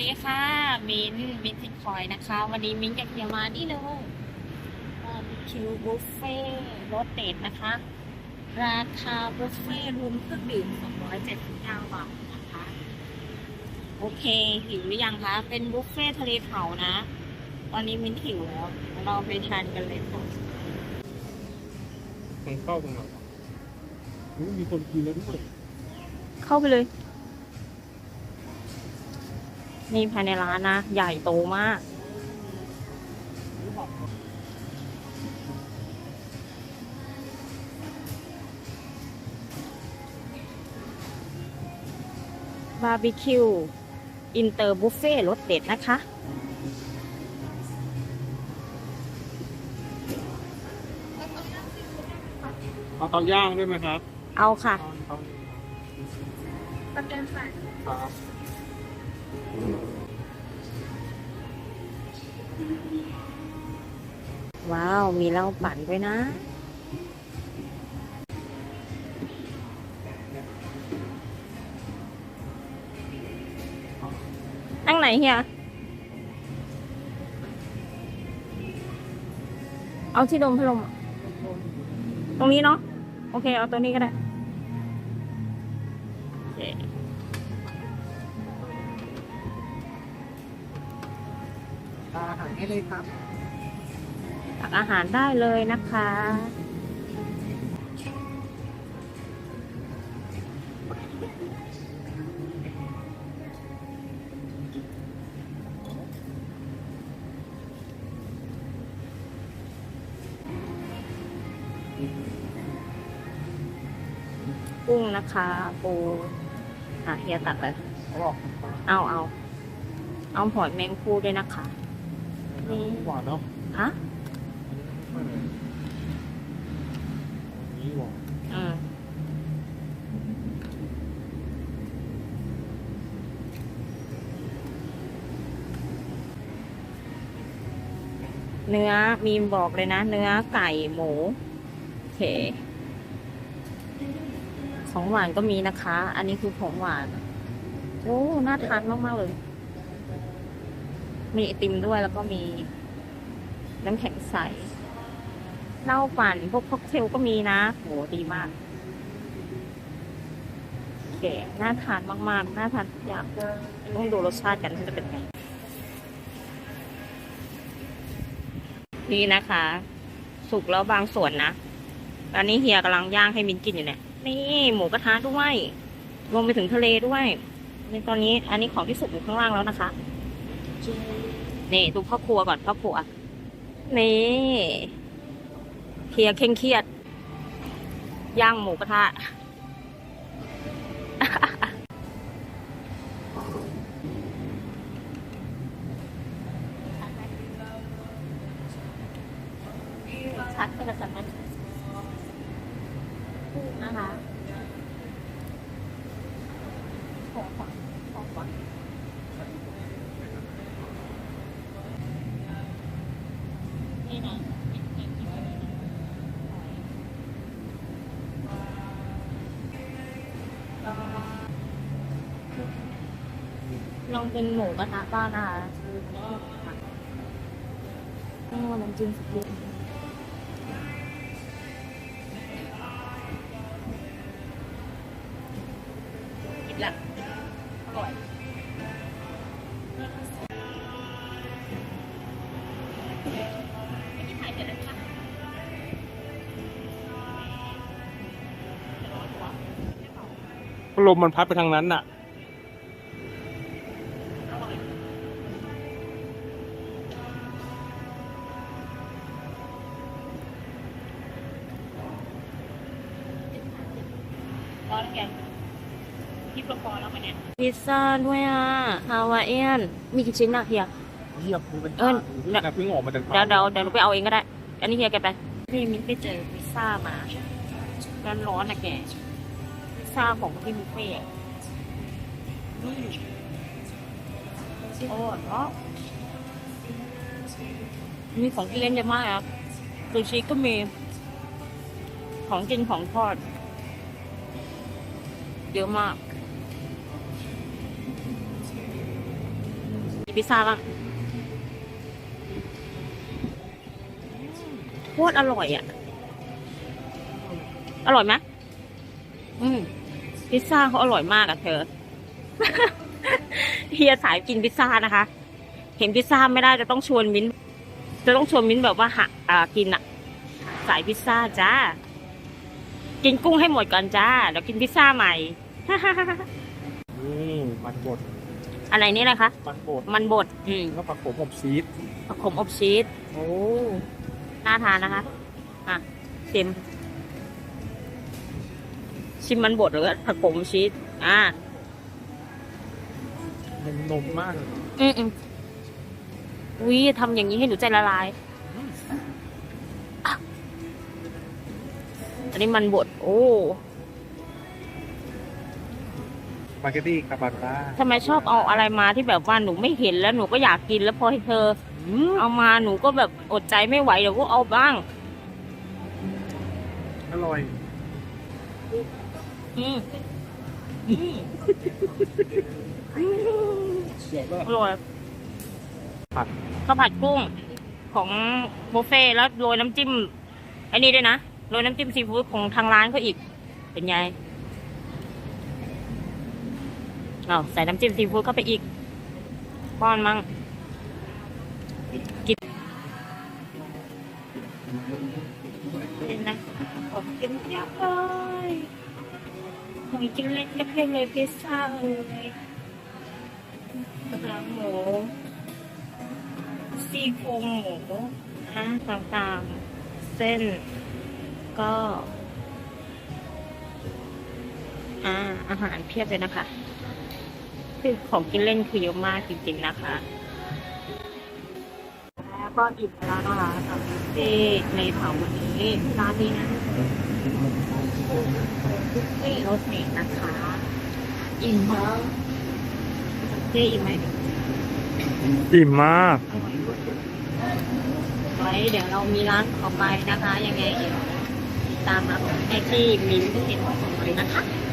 ดีค่ะมินท์มินท์ทิคอยนะคะ วันนี้มินท์กับเฮียมานี่เลยบาร์บีคิวบุฟเฟ่รสเด็ดนะคะ ราคาบุฟเฟ่รวมเครื่องดื่ม 279 บาทนะคะ โอเค หิวหรือยังคะ เป็นบุฟเฟ่ทะเลเผานะ ตอนนี้มินท์หิวแล้ว เราไปทานกันเลยค่ะมันเข้าตรงไหนวะอุ๊ยมีคนกินแล้วด้วย เข้าไปเลย นี่ภายในร้านนะ ใหญ่โตมาก บาร์บีคิว อินเตอร์บุฟเฟ่รสเด็ดนะคะเอาเตาย่างด้วยไหมครับ เอาค่ะ เอาประกันค่ะครับ ว้าว มีเหล้าปั่นด้วยนะ นั่งไหนเฮีย เอาที่ดมพัดลมตรงนี้เนาะ โอเค เอาตัวนี้ก็ได้ โอเค อาหารให้เลยครับ ตักอาหารได้เลยนะคะ กุ้งนะคะปูอะเฮียตักเลยเขาบอกเอาเอา เอาหอยแมงภู่ด้วยนะคะ นี่หวานเนาะฮะอันนี้หวานอืมเนื้อมีมบอกเลยนะ เนื้อไก่หมูโอเค ของหวานก็มีนะคะ อันนี้คือของหวาน โอ้ น่าทานมาก ๆ เลย มีไอติมด้วยแล้วก็มีน้ำแข็งใสเหล้าปั่นพวกค็อกเทลก็มีนะโหดีมากแก่น่าทานมากๆ น่าทานทุกอย่างต้องดูรสชาติกันว่าจะเป็นไง นี่นะคะ สุกแล้วบางส่วนนะตอนนี้เฮียกำลังย่างให้มินกินอยู่เนี่ย นี่หมูกระทะด้วยรวมไปถึงทะเลด้วย ในตอนนี้อันนี้ของที่สุกอยู่ข้างล่างแล้วนะคะ นี่ดูพ่อครัวก่อนพ่อครัว นี่เคลียร์เคร่งเครียด ย่างหมูกระทะ ชัดไปกับสันมันน ลองเป็นหมูกระทะบ้านนะคะโอ้น้ำจิ้มสุดยอดกินละอร่อยไม่ได้ถ่ายเสร็จแล้วค่ะลมมันพัดไปทางนั้นน่ะ อนแกงที่ประกอบแล้วไหมเนี่ยพิซซ่าด้วยอะฮาวายเอียน มีกี่ชิ้นอะเฮียเยียบดูเป็นเออเนี่ยเพิ่งออกมาจากเดี๋ยวเดี๋ยวเดี๋ยวหนูไปเอาเองก็ได้ อันนี้เฮียแกไปนี่มิ้นไปเจอพิซซ่ามาร้อนร้อนๆนะแกพิซซ่าของที่บุฟเฟ่ต์อะนี่โอ้เนาะมีของกินเล่นเยอะมากครับซูชิก็มี ของกินของทอด เยอะมากพิซซ่าบ้างโคตรอร่อยอะ อร่อยไหมอืม พิซซ่าเขาอร่อยมากอะเธอ เฮียสายกินพิซซ่านะคะ เห็นพิซซ่าไม่ได้จะต้องชวนมิ้น จะต้องชวนมิ้นแบบว่าหะอ่ากินอะสายพิซซ่าจ้า กินกุ้งให้หมดก่อนจ้า เดี๋ยวกินพิซซ่าใหม่ นี่มันบดอะไรนี่นะคะ มันบดมันบด อืมแล้วผักโขมอบชีสผักขมอบชีส โอ้ น่าทานนะคะ อะ ชิม ชิมมันบดหรือผักขมชีส อ่านมนมมากเลยอืมอืมวิทำอย่างนี้ให้หนูใจละลายอะอันนี้มันบด โอ้ส ปาเกตตี้คาบาร่าทำไมชอบเอาอะไรมาที่แบบว่าหนูไม่เห็นแล้วหนูก็อยากกินแล้วพอให้เธอ เอามาหนูก็แบบอดใจไม่ไหวเดี๋ยวก็เอาบ้าง อร่อย อืมเดี๋ยวก็อร่อยผัดข้าวผัดกุ้งของบุฟเฟ่ต์แล้วโรยน้ำจิ้ม อันนี้ด้วยนะ โรยน้ำจิ้มซีฟู้ดของทางร้านเขาอีก เป็นไง อาใส่น้ำจิ้มซีฟู้ดเข้าไปอีก ป้อนมั่งกินกินนะขอกินเยอะเลยขอยกินเล็กเล็กๆเลยพิซซ่าเลยกระเพราหมูซี่โครงหมูนะต่างๆ เส้น ก็อาอาหารเพียบเลยนะคะ คือของกินเล่นคือเยอะมากจริงๆนะคะแล้วก็อิ่มแล้วนะคะสำหรับที่ในเผาวันนี้ร้านนี้นะนี่รสเด็ดนะคะอิ่มมากเจ๊อิ่มไหมอิ่มมากไว้เดี๋ยวเรามีร้านต่อไปนะคะ ยังไงเดี๋ยวติดตามรับแอที่มินที่เห็นของเรานะคะขอบคุณค่ะ